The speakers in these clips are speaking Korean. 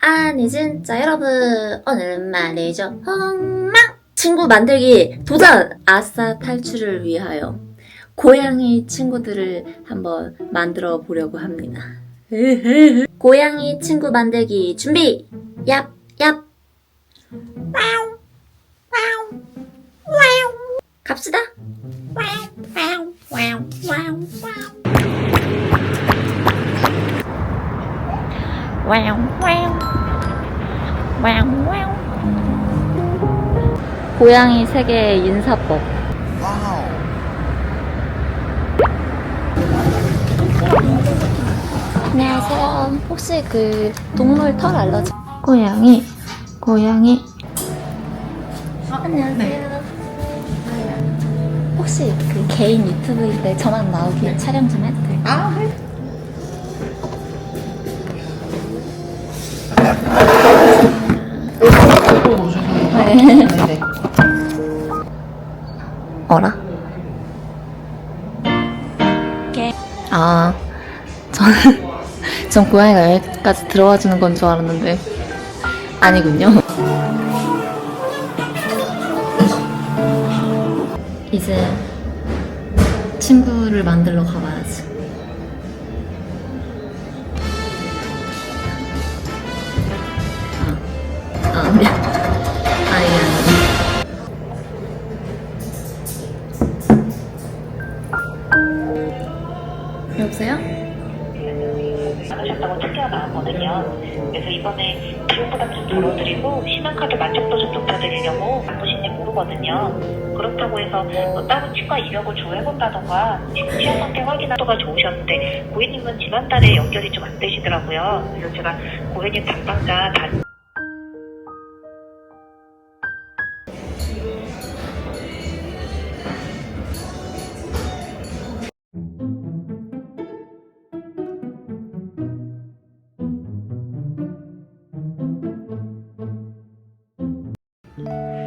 아니 진짜 여러분 오늘은 말이죠. 엉망 친구 만들기 도전! 아싸 탈출을 위하여 고양이 친구들을 한번 만들어 보려고 합니다. 고양이 친구 만들기 준비! 얍 얍 갑시다 고양이 세계 인사법 안녕하세요. 혹시 그 동물 털 알러지? 고양이, 고양이. 안녕하세요. 혹시 그 개인 유튜브일 때 저만 나오게 촬영 좀 해도 될까요? 아, 네. 네. 네. 어라? 아, 저는, 전 고양이가 여기까지 들어와 주는 건 줄 알았는데, 아니군요. 이제, 친구를 만들러 가봐야지. 아, 아, 미안. 아, 이게 아니고. 여보세요? 않으셨다고 특혜가 나왔거든요. 그래서 이번에 비용보다 좀 덜어드리고 신한카드 만족도 좀 높여드리려고 모르거든요. 그렇다고 해서 뭐 다른 치과 이력을 조회해본다던가 치아 상태 확인하도가 좋으셨는데 고객님은 지난달에 연결이 좀 안 되시더라고요. 그래서 제가 고객님 담당자 단 아,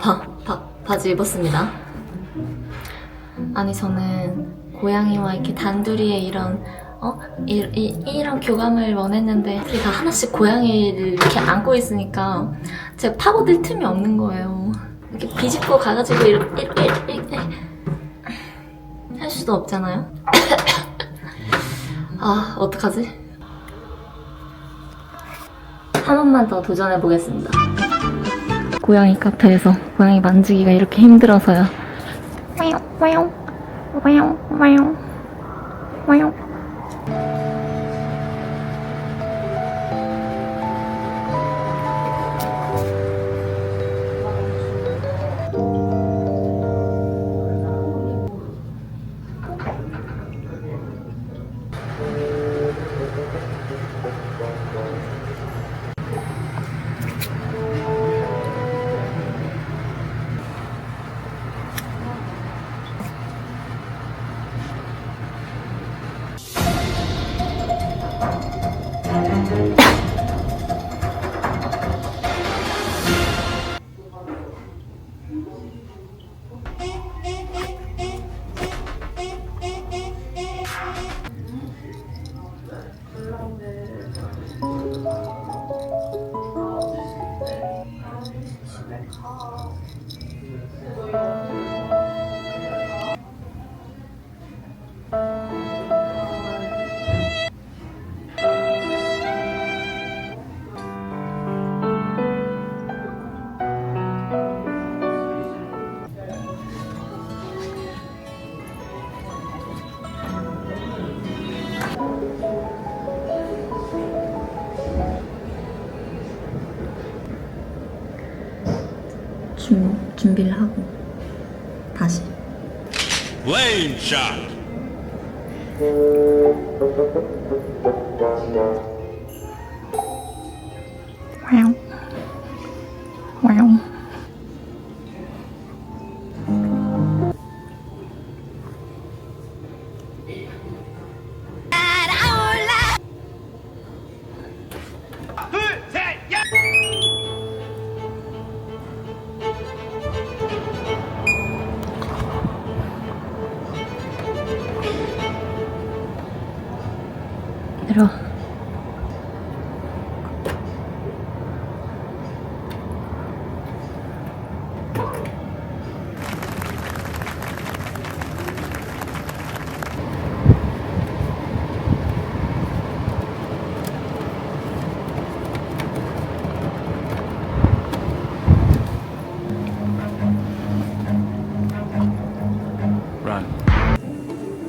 바, 바, 바지 입었습니다. 아니, 저는 고양이와 이렇게 단둘이의 이런, 어? 이, 이, 이 런 교감을 원했는데, 다 하나씩 고양이를 이렇게 안고 있으니까, 제가 파고들 틈이 없는 거예요. 이렇게 비집고 가가지고, 이렇게, 이렇게, 이렇게, 이렇게 할 수도 없잖아요? 아, 어떡하지? 한 번만 더 도전해 보겠습니다. 고양이 카페에서 고양이 만지기가 이렇게 힘들어서요. 와용, 와용, 와용, 와용, 와용. 준, 준비를 하고. 다시. Shot. 와용 와용 Run.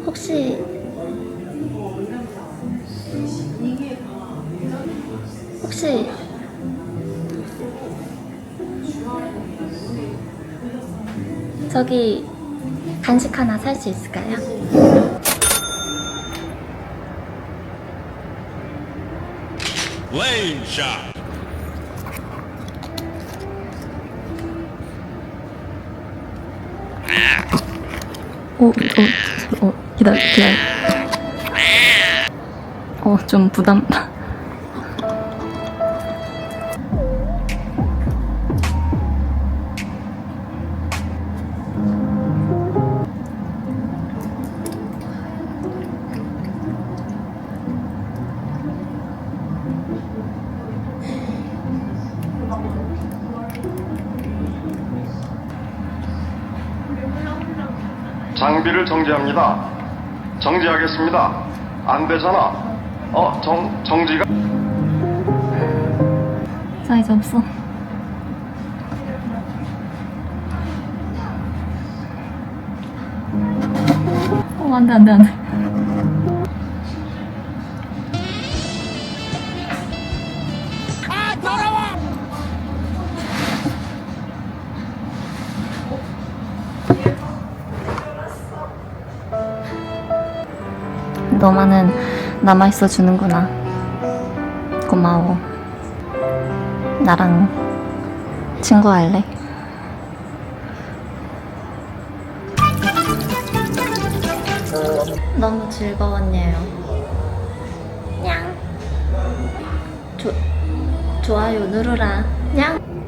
혹시 혹시 저기 간식 하나 살 수 있을까요? Lane shot. 오, 오, 오, 기다려, 기다려. 어, 좀 부담. 장비를 정지합니다. 정지하겠습니다. 안 되잖아. 어, 정, 정지가. 사이즈 없어. 어, 안 돼, 안 돼, 안 돼. 너만은 남아있어 주는구나. 고마워. 나랑 친구할래? 너무 즐거웠네요. 냥. 조, 좋아요 누르라. 냥.